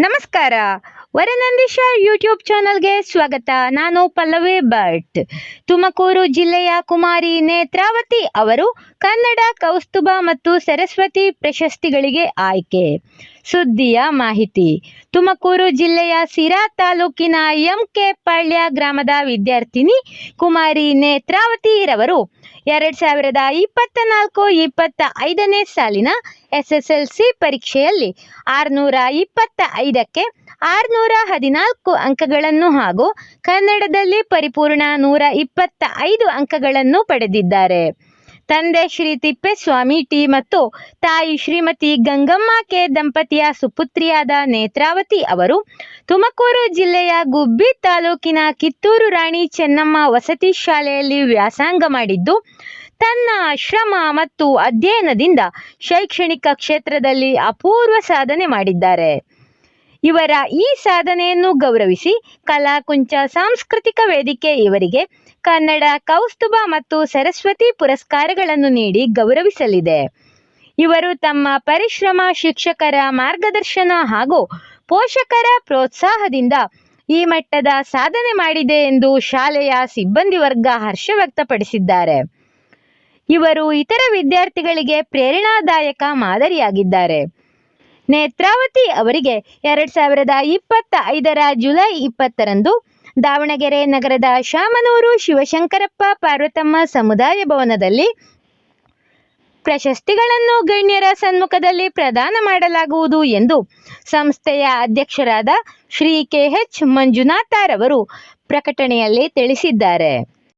ನಮಸ್ಕಾರ. ವರನಂದೀಶ ಯೂಟ್ಯೂಬ್ ಚಾನಲ್ಗೆ ಸ್ವಾಗತ. ನಾನು ಪಲ್ಲವಿ ಭಟ್. ತುಮಕೂರು ಜಿಲ್ಲೆಯ ಕುಮಾರಿ ನೇತ್ರಾವತಿ ಅವರು ಕನ್ನಡ, ಕೌಸ್ತುಭ ಮತ್ತು ಸರಸ್ವತಿ ಪ್ರಶಸ್ತಿಗಳಿಗೆ ಆಯ್ಕೆ. ಸುದ್ದಿಯ ಮಾಹಿತಿ. ತುಮಕೂರು ಜಿಲ್ಲೆಯ ಸಿರಾ ತಾಲೂಕಿನ ಎಂ ಕೆ ಪಾಳ್ಯ ಗ್ರಾಮದ ವಿದ್ಯಾರ್ಥಿನಿ ಕುಮಾರಿ ನೇತ್ರಾವತಿ ರವರು ಎರಡ್ ಸಾವಿರದ ಇಪ್ಪತ್ತ ನಾಲ್ಕು ಇಪ್ಪತ್ತ ಐದನೇ ಸಾಲಿನ ಎಸ್ ಎಸ್ ಎಲ್ ಸಿ ಪರೀಕ್ಷೆಯಲ್ಲಿ ಆರುನೂರ ಇಪ್ಪತ್ತ ಐದಕ್ಕೆ ಆರುನೂರ ಹದಿನಾಲ್ಕು ಅಂಕಗಳನ್ನು ಹಾಗೂ ಕನ್ನಡದಲ್ಲಿ ಪರಿಪೂರ್ಣ ನೂರ ಇಪ್ಪತ್ತ ಐದು ಅಂಕಗಳನ್ನು ಪಡೆದಿದ್ದಾರೆ. ತಂದೆ ಶ್ರೀ ತಿಪ್ಪೇಸ್ವಾಮಿ ಟಿ ಮತ್ತು ತಾಯಿ ಶ್ರೀಮತಿ ಗಂಗಮ್ಮ ಕೆ ದಂಪತಿಯ ಸುಪುತ್ರಿಯಾದ ನೇತ್ರಾವತಿ ಅವರು ತುಮಕೂರು ಜಿಲ್ಲೆಯ ಗುಬ್ಬಿ ತಾಲೂಕಿನ ಕಿತ್ತೂರು ರಾಣಿ ಚೆನ್ನಮ್ಮ ವಸತಿ ಶಾಲೆಯಲ್ಲಿ ವ್ಯಾಸಂಗ ಮಾಡಿದ್ದು, ತನ್ನ ಶ್ರಮ ಮತ್ತು ಅಧ್ಯಯನದಿಂದ ಶೈಕ್ಷಣಿಕ ಕ್ಷೇತ್ರದಲ್ಲಿ ಅಪೂರ್ವ ಸಾಧನೆ ಮಾಡಿದ್ದಾರೆ. ಇವರ ಈ ಸಾಧನೆಯನ್ನು ಗೌರವಿಸಿ ಕಲಾಕುಂಚ ಸಾಂಸ್ಕೃತಿಕ ವೇದಿಕೆ ಇವರಿಗೆ ಕನ್ನಡ ಕೌಸ್ತುಭ ಮತ್ತು ಸರಸ್ವತಿ ಪುರಸ್ಕಾರಗಳನ್ನು ನೀಡಿ ಗೌರವಿಸಲಿದೆ. ಇವರು ತಮ್ಮ ಪರಿಶ್ರಮ, ಶಿಕ್ಷಕರ ಮಾರ್ಗದರ್ಶನ ಹಾಗೂ ಪೋಷಕರ ಪ್ರೋತ್ಸಾಹದಿಂದ ಈ ಮಟ್ಟದ ಸಾಧನೆ ಮಾಡಿದೆ ಎಂದು ಶಾಲೆಯ ಸಿಬ್ಬಂದಿ ವರ್ಗ ಹರ್ಷ ವ್ಯಕ್ತಪಡಿಸಿದ್ದಾರೆ. ಇವರು ಇತರ ವಿದ್ಯಾರ್ಥಿಗಳಿಗೆ ಪ್ರೇರಣಾದಾಯಕ ಮಾದರಿಯಾಗಿದ್ದಾರೆ. ನೇತ್ರಾವತಿ ಅವರಿಗೆ ಎರಡ್ ಸಾವಿರದ ಇಪ್ಪತ್ತ ಐದರ ಜುಲೈ ಇಪ್ಪತ್ತರಂದು ದಾವಣಗೆರೆ ನಗರದ ಶಾಮನೂರು ಶಿವಶಂಕರಪ್ಪ ಪಾರ್ವತಮ್ಮ ಸಮುದಾಯ ಭವನದಲ್ಲಿ ಪ್ರಶಸ್ತಿಗಳನ್ನು ಗಣ್ಯರ ಸನ್ಮುಖದಲ್ಲಿ ಪ್ರದಾನ ಮಾಡಲಾಗುವುದು ಎಂದು ಸಂಸ್ಥೆಯ ಅಧ್ಯಕ್ಷರಾದ ಶ್ರೀ ಕೆ ಎಚ್ ಮಂಜುನಾಥರವರು ಪ್ರಕಟಣೆಯಲ್ಲಿ ತಿಳಿಸಿದ್ದಾರೆ.